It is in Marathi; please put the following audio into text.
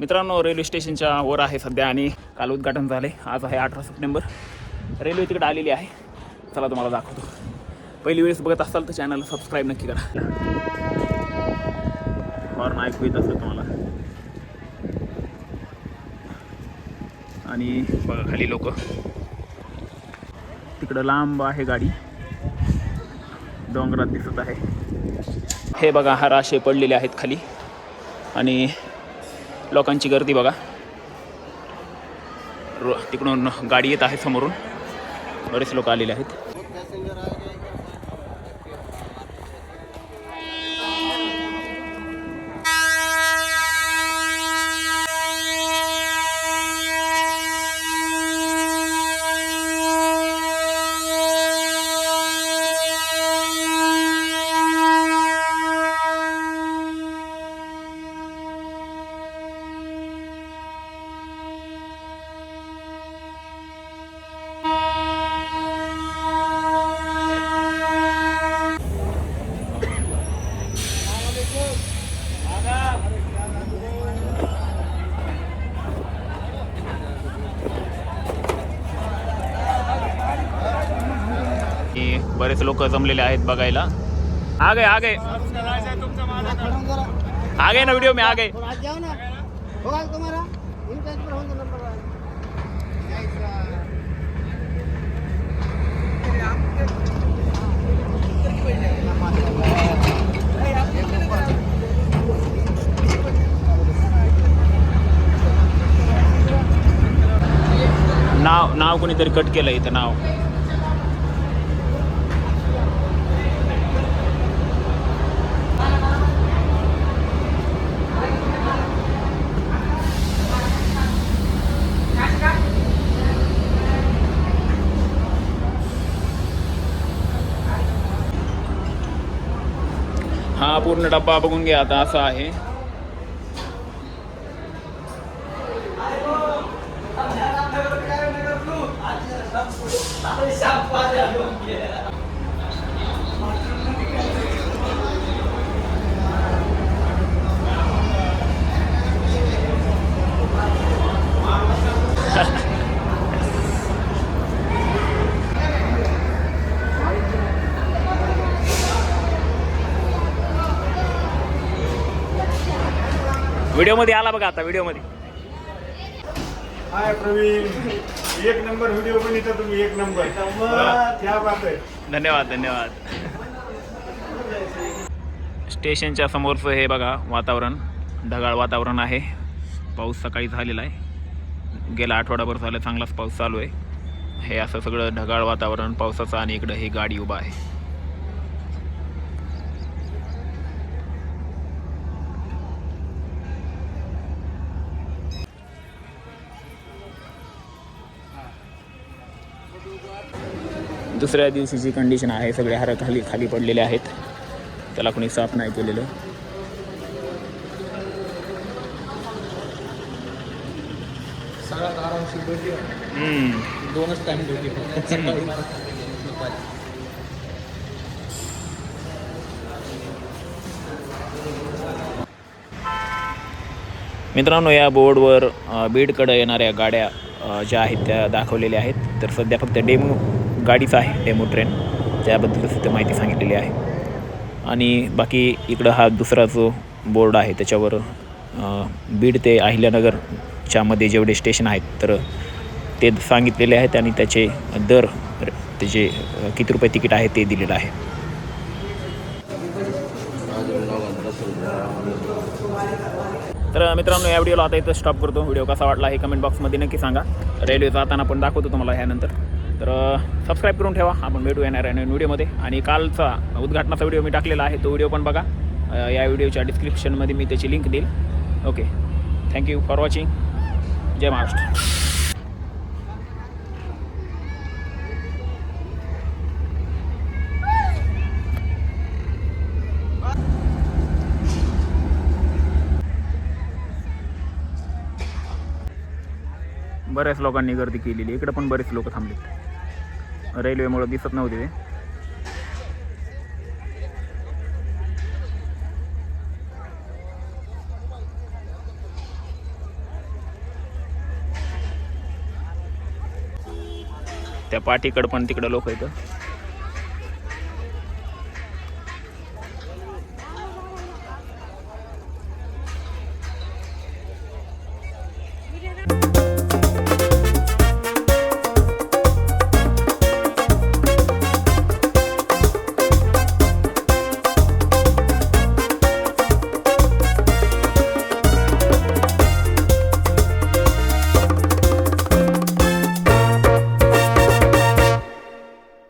मित्रांनो रेल्वे स्टेशनच्या वर आहे सध्या आणि काल उद्घाटन झाले. आज आहे अठरा सप्टेंबर. रेल्वे तिकडे आलेली आहे. चला तुम्हाला दाखवतो. पहिली वेळेस बघत असाल तर चॅनलला सबस्क्राईब नक्की करा. हॉर्न ऐकू येत असेल तुम्हाला. आणि बघा खाली लोक. तिकडं लांब आहे गाडी. डोंगरात दिसत आहे. हे बघा हा राशे पडलेले आहेत खाली. आणि लोकांची गर्दी बघा. रो तिकडून गाडी येत आहे समोरून. बरेच लोक आलेले आहेत. बरेच लोक जमलेले आहेत बघायला. आ आगे. आ आ ना व्हिडिओ मी आ नाव नाव कोणीतरी कट केलं इथं नाव. पूर्ण डब्बा बघून घ्या. आता असा आहे. व्हिडिओमध्ये आला बघा आता व्हिडिओमध्ये. हाय प्रवीण. एक नंबर व्हिडिओ बनवता तुम्ही एक नंबर. क्या बात आहे. धन्यवाद धन्यवाद. स्टेशनच्या समोरचं हे बघा वातावरण ढगाळ वातावरण आहे. पाऊस सकाळी झालेला आहे. गेला आठवडाभर झालं चांगलाच पाऊस चालू आहे. हे असं सगळं ढगाळ वातावरण पावसाचं आणि इकडं ही गाडी उभा आहे. दुसऱ्या दिवशीची कंडिशन आहे सगळे हार खाली खाली पडलेले आहेत. त्याला कोणी साफ नाही केलेलं. दोनच टाइम मित्रांनो या बोर्डवर बीडकडं येणाऱ्या गाड्या ज्या आहेत त्या दाखवलेल्या आहेत. तर सध्या फक्त डेमो गाडीचा आहे डेमो ट्रेन. त्याबद्दलच तिथे माहिती सांगितलेली आहे. आणि बाकी इकडं हा दुसरा जो बोर्ड आहे त्याच्यावर बीड ते अहिल्यानगरच्यामध्ये जेवढे स्टेशन आहेत तर ते सांगितलेले आहेत आणि त्याचे दर त्याचे किती रुपये तिकीट आहे ते दिलेलं आहे. तर मित्रांनो या व्हिडिओला आता इथं स्टॉप करतो. व्हिडिओ कसा वाटला हे कमेंट बॉक्समध्ये नक्की सांगा. रेल्वे जाताना पण दाखवतो तुम्हाला ह्यानंतर. तर सबस्क्राईब करून ठेवा. आपण भेटू येणार आहे नवीन व्हिडिओमध्ये आणि कालचा उद्घाटनाचा व्हिडिओ मी टाकलेला आहे. तो व्हिडिओ पण बघा. या व्हिडिओच्या डिस्क्रिप्शनमध्ये मी त्याची लिंक देईल. Okay thank you for watching जय महाराष्ट्र. बऱ्याच लोकांनी गर्दी केलेली इकडं पण बरेच लोक थांबलेत. रेल्वेमुळं दिसत नव्हते ते. त्या पाठीकडं पण तिकडं लोक येतं